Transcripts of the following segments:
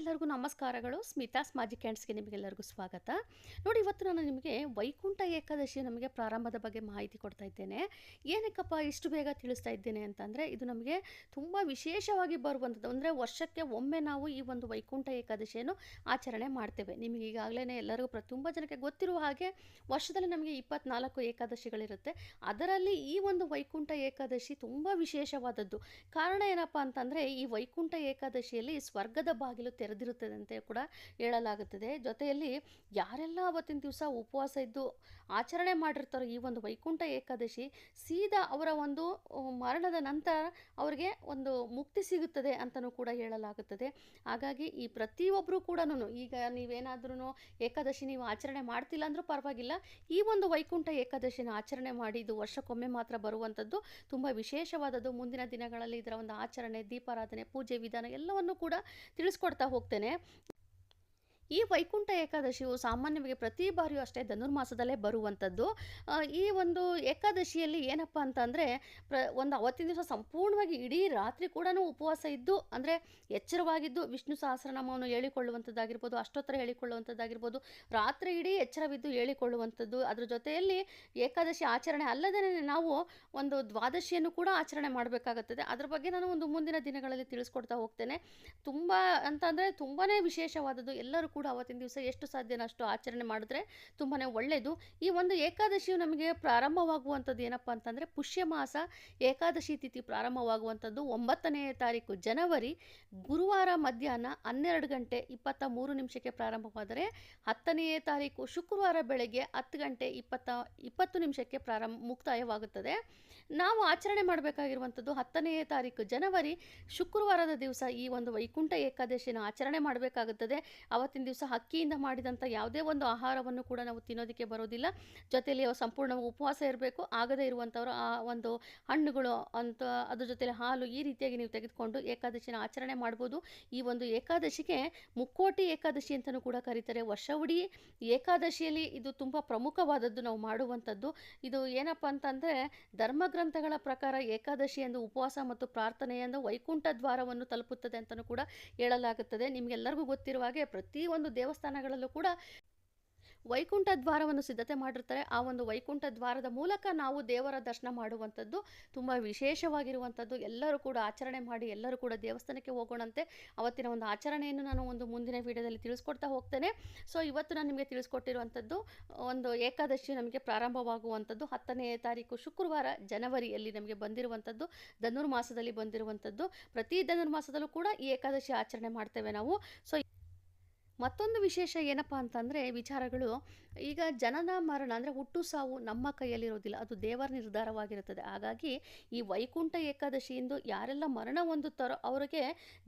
ಎಲ್ಲರಿಗೂ ನಮಸ್ಕಾರಗಳು. ಸ್ಮಿತಾಸ್ ಮ್ಯಾಜಿಕ್ ಕ್ಯಾಂಡ್ಸ್ಗೆ ನಿಮಗೆಲ್ಲರಿಗೂ ಸ್ವಾಗತ. ನೋಡಿ, ಇವತ್ತು ನಾನು ನಿಮಗೆ ವೈಕುಂಠ ಏಕಾದಶಿ ನಮಗೆ ಪ್ರಾರಂಭದ ಬಗ್ಗೆ ಮಾಹಿತಿ ಕೊಡ್ತಾ ಇದ್ದೇನೆ. ಏನಕ್ಕಪ್ಪ ಇಷ್ಟು ಬೇಗ ತಿಳಿಸ್ತಾ ಇದ್ದೇನೆ ಅಂತಂದರೆ, ಇದು ನಮಗೆ ತುಂಬ ವಿಶೇಷವಾಗಿ ಬರುವಂಥದ್ದು. ಅಂದರೆ ವರ್ಷಕ್ಕೆ ಒಮ್ಮೆ ನಾವು ಈ ಒಂದು ವೈಕುಂಠ ಏಕಾದಶಿಯನ್ನು ಆಚರಣೆ ಮಾಡ್ತೇವೆ. ನಿಮಗೆ ಈಗಾಗಲೇ ಎಲ್ಲರಿಗೂ ಪ್ರ, ತುಂಬ ಜನಕ್ಕೆ ಗೊತ್ತಿರುವ ಹಾಗೆ ವರ್ಷದಲ್ಲಿ ನಮಗೆ ಇಪ್ಪತ್ನಾಲ್ಕು ಏಕಾದಶಿಗಳಿರುತ್ತೆ. ಅದರಲ್ಲಿ ಈ ಒಂದು ವೈಕುಂಠ ಏಕಾದಶಿ ತುಂಬ ವಿಶೇಷವಾದದ್ದು. ಕಾರಣ ಏನಪ್ಪ ಅಂತಂದರೆ, ಈ ವೈಕುಂಠ ಏಕಾದಶಿಯಲ್ಲಿ ಸ್ವರ್ಗದ ಬಾಗಿಲು ತೆರೆದಿರುತ್ತದೆ ಅಂತ ಕೂಡ ಹೇಳಲಾಗುತ್ತದೆ. ಜೊತೆಯಲ್ಲಿ ಯಾರೆಲ್ಲ ಅವತ್ತಿನ ದಿವಸ ಉಪವಾಸ ಇದ್ದು ಆಚರಣೆ ಮಾಡಿರ್ತಾರೋ ಈ ಒಂದು ವೈಕುಂಠ ಏಕಾದಶಿ ಸೀದಾ ಅವರ ಒಂದು ಮರಣದ ನಂತರ ಅವರಿಗೆ ಒಂದು ಮುಕ್ತಿ ಸಿಗುತ್ತದೆ ಅಂತಲೂ ಕೂಡ ಹೇಳಲಾಗುತ್ತದೆ. ಹಾಗಾಗಿ ಈ ಪ್ರತಿಯೊಬ್ಬರೂ ಕೂಡ ಈಗ ನೀವೇನಾದ್ರೂ ಏಕಾದಶಿ ನೀವು ಆಚರಣೆ ಮಾಡ್ತಿಲ್ಲ ಅಂದರೂ ಪರವಾಗಿಲ್ಲ. ಈ ಒಂದು ವೈಕುಂಠ ಏಕಾದಶಿನ ಆಚರಣೆ ಮಾಡಿ ಇದು ವರ್ಷಕ್ಕೊಮ್ಮೆ ಮಾತ್ರ ಬರುವಂಥದ್ದು. ತುಂಬ ವಿಶೇಷವಾದದ್ದು ಮುಂದಿನ ದಿನಗಳಲ್ಲಿ ಇದರ ಒಂದು ಆಚರಣೆ, ದೀಪಾರಾಧನೆ, ಪೂಜೆ ವಿಧಾನ ಎಲ್ಲವನ್ನು ಕೂಡ ತಿಳಿಸ್ಕೊಡ್ತಾ ಹೋಗ್ತೇನೆ. ಈ ವೈಕುಂಠ ಏಕಾದಶಿಯು ಸಾಮಾನ್ಯವಾಗಿ ಪ್ರತಿ ಬಾರಿಯೂ ಅಷ್ಟೇ ಧನುರ್ಮಾಸದಲ್ಲೇ ಬರುವಂಥದ್ದು. ಈ ಒಂದು ಏಕಾದಶಿಯಲ್ಲಿ ಏನಪ್ಪ ಅಂತಂದರೆ, ಪ್ರ, ಒಂದು ಅವತ್ತಿನ ದಿವಸ ಸಂಪೂರ್ಣವಾಗಿ ಇಡೀ ರಾತ್ರಿ ಕೂಡ ಉಪವಾಸ ಇದ್ದು, ಅಂದರೆ ಎಚ್ಚರವಾಗಿದ್ದು ವಿಷ್ಣು ಸಹಸ್ರನಾಮವನ್ನು ಹೇಳಿಕೊಳ್ಳುವಂಥದ್ದಾಗಿರ್ಬೋದು, ಅಷ್ಟೋತ್ತರ ಹೇಳಿಕೊಳ್ಳುವಂಥದ್ದಾಗಿರ್ಬೋದು, ರಾತ್ರಿ ಇಡೀ ಎಚ್ಚರವಿದ್ದು ಹೇಳಿಕೊಳ್ಳುವಂಥದ್ದು. ಅದರ ಜೊತೆಯಲ್ಲಿ ಏಕಾದಶಿ ಆಚರಣೆ ಅಲ್ಲದೇ ನಾವು ಒಂದು ದ್ವಾದಶಿಯನ್ನು ಕೂಡ ಆಚರಣೆ ಮಾಡಬೇಕಾಗುತ್ತದೆ. ಅದರ ಬಗ್ಗೆ ನಾನು ಒಂದು ಮುಂದಿನ ದಿನಗಳಲ್ಲಿ ತಿಳಿಸ್ಕೊಡ್ತಾ ಹೋಗ್ತೇನೆ. ತುಂಬ ಅಂತಂದರೆ ತುಂಬಾ ವಿಶೇಷವಾದದ್ದು. ಎಲ್ಲರೂ ಕೂಡ ಅವತ್ತಿನ ದಿವಸ ಎಷ್ಟು ಸಾಧ್ಯನೋ ಅಷ್ಟು ಆಚರಣೆ ಮಾಡಿದ್ರೆ ತುಂಬಾ ಒಳ್ಳೆಯದು ಈ ಒಂದು ಏಕಾದಶಿಯು ನಮಗೆ ಪ್ರಾರಂಭವಾಗುವಂಥದ್ದು ಏನಪ್ಪ ಅಂತಂದರೆ ಪುಷ್ಯ ಮಾಸ. ಏಕಾದಶಿ ತಿಥಿ ಪ್ರಾರಂಭವಾಗುವಂಥದ್ದು ಒಂಬತ್ತನೇ ತಾರೀಕು ಜನವರಿ. ಗುರುವಾರ ಮಧ್ಯಾಹ್ನ ಹನ್ನೆರಡು ಗಂಟೆ ಇಪ್ಪತ್ತ ಮೂರು ನಿಮಿಷಕ್ಕೆ ಪ್ರಾರಂಭವಾದರೆ ಹತ್ತನೆಯ ತಾರೀಕು ಶುಕ್ರವಾರ ಬೆಳಗ್ಗೆ ಹತ್ತು ಗಂಟೆ ಇಪ್ಪತ್ತ ಇಪ್ಪತ್ತು ನಿಮಿಷಕ್ಕೆ ಪ್ರಾರಂಭ ಮುಕ್ತಾಯವಾಗುತ್ತದೆ. ನಾವು ಆಚರಣೆ ಮಾಡಬೇಕಾಗಿರುವಂಥದ್ದು ಹತ್ತನೆಯ ತಾರೀಕು ಜನವರಿ. ಶುಕ್ರವಾರದ ದಿವಸ ಈ ಒಂದು ವೈಕುಂಠ ಏಕಾದಶಿನ ಆಚರಣೆ ಮಾಡಬೇಕಾಗುತ್ತದೆ. ಅವತ್ತಿನ ದಿವಸ ಅಕ್ಕಿಯಿಂದ ಮಾಡಿದಂಥ ಯಾವುದೇ ಒಂದು ಆಹಾರವನ್ನು ಕೂಡ ನಾವು ತಿನ್ನೋದಕ್ಕೆ ಬರೋದಿಲ್ಲ. ಜೊತೆಯಲ್ಲಿ ಸಂಪೂರ್ಣ ಉಪವಾಸ ಇರಬೇಕು. ಆಗದೇ ಇರುವಂಥವ್ರು ಆ ಒಂದು ಹಣ್ಣುಗಳು ಅಂತ ಅದ್ರ ಜೊತೆಲಿ ಹಾಲು ಈ ರೀತಿಯಾಗಿ ನೀವು ತೆಗೆದುಕೊಂಡು ಏಕಾದಶಿನ ಆಚರಣೆ ಮಾಡ್ಬೋದು. ಈ ಒಂದು ಏಕಾದಶಿಗೆ ಮುಕ್ಕೋಟಿ ಏಕಾದಶಿ ಅಂತಲೂ ಕೂಡ ಕರೀತಾರೆ. ವರ್ಷವಿಡೀ ಏಕಾದಶಿಯಲ್ಲಿ ಇದು ತುಂಬ ಪ್ರಮುಖವಾದದ್ದು ನಾವು ಮಾಡುವಂಥದ್ದು ಇದು ಏನಪ್ಪ ಅಂತಂದರೆ ಧರ್ಮಗ್ರಂಥಗಳ ಪ್ರಕಾರ ಏಕಾದಶಿ ಎಂದು ಉಪವಾಸ ಮತ್ತು ಪ್ರಾರ್ಥನೆಯನ್ನು ವೈಕುಂಠ ದ್ವಾರವನ್ನು ತಲುಪುತ್ತದೆ ಅಂತಲೂ ಕೂಡ ಹೇಳಲಾಗುತ್ತದೆ. ನಿಮಗೆಲ್ಲರಿಗೂ ಗೊತ್ತಿರುವ ಹಾಗೆ ಪ್ರತಿಯೊಂದು ದೇವಸ್ಥಾನಗಳಲ್ಲೂ ಕೂಡ ವೈಕುಂಠ ದ್ವಾರವನ್ನು ಸಿದ್ಧತೆ ಮಾಡಿರ್ತಾರೆ. ಆ ಒಂದು ವೈಕುಂಠ ದ್ವಾರದ ಮೂಲಕ ನಾವು ದೇವರ ದರ್ಶನ ಮಾಡುವಂಥದ್ದು, ತುಂಬ ವಿಶೇಷವಾಗಿರುವಂಥದ್ದು. ಎಲ್ಲರೂ ಕೂಡ ಆಚರಣೆ ಮಾಡಿ, ಎಲ್ಲರೂ ಕೂಡ ದೇವಸ್ಥಾನಕ್ಕೆ ಹೋಗೋಣಂತೆ. ಅವತ್ತಿನ ಒಂದು ಆಚರಣೆಯನ್ನು ನಾನು ಒಂದು ಮುಂದಿನ ವಿಡಿಯೋದಲ್ಲಿ ತಿಳಿಸ್ಕೊಡ್ತಾ ಹೋಗ್ತೇನೆ. ಸೊ ಇವತ್ತು ನಾನು ನಿಮಗೆ ತಿಳಿಸ್ಕೊಟ್ಟಿರುವಂಥದ್ದು, ಒಂದು ಏಕಾದಶಿ ನಮಗೆ ಪ್ರಾರಂಭವಾಗುವಂಥದ್ದು. ಹತ್ತನೇ ತಾರೀಕು ಶುಕ್ರವಾರ ಜನವರಿಯಲ್ಲಿ ನಮಗೆ ಬಂದಿರುವಂಥದ್ದು, ಧನುರ್ಮಾಸದಲ್ಲಿ ಬಂದಿರುವಂಥದ್ದು. ಪ್ರತಿ ಧನುರ್ಮಾಸದಲ್ಲೂ ಕೂಡ ಈ ಏಕಾದಶಿ ಆಚರಣೆ ಮಾಡ್ತೇವೆ ನಾವು. ಸೊ ಮತ್ತೊಂದು ವಿಶೇಷ ಏನಪ್ಪ ಅಂತಂದರೆ ವಿಚಾರಗಳು, ಈಗ ಜನನ ಮರಣ ಅಂದರೆ ಹುಟ್ಟು ಸಾವು ನಮ್ಮ ಕೈಯಲ್ಲಿರೋದಿಲ್ಲ, ಅದು ದೇವರ ನಿರ್ಧಾರವಾಗಿರುತ್ತದೆ. ಹಾಗಾಗಿ ಈ ವೈಕುಂಠ ಏಕಾದಶಿಯಿಂದ ಯಾರೆಲ್ಲ ಮರಣ ಹೊಂದುತ್ತಾರೋ ಅವರಿಗೆ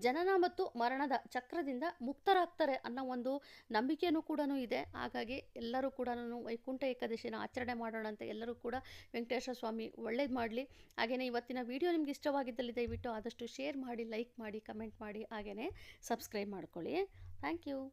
ಜನನ ಮತ್ತು ಮರಣದ ಚಕ್ರದಿಂದ ಮುಕ್ತರಾಗ್ತಾರೆ ಅನ್ನೋ ಒಂದು ನಂಬಿಕೆಯೂ ಕೂಡ ಇದೆ. ಹಾಗಾಗಿ ಎಲ್ಲರೂ ಕೂಡ ವೈಕುಂಠ ಏಕಾದಶಿನ ಆಚರಣೆ ಮಾಡೋಣ ಅಂತ ಎಲ್ಲರೂ ಕೂಡ ವೆಂಕಟೇಶ್ವರ ಸ್ವಾಮಿ ಒಳ್ಳೇದು ಮಾಡಲಿ. ಹಾಗೆಯೇ ಇವತ್ತಿನ ವಿಡಿಯೋ ನಿಮ್ಗೆ ಇಷ್ಟವಾಗಿದ್ದಲ್ಲಿ ದಯವಿಟ್ಟು ಆದಷ್ಟು ಶೇರ್ ಮಾಡಿ, ಲೈಕ್ ಮಾಡಿ, ಕಮೆಂಟ್ ಮಾಡಿ ಹಾಗೆಯೇ ಸಬ್ಸ್ಕ್ರೈಬ್ ಮಾಡ್ಕೊಳ್ಳಿ. Thank you.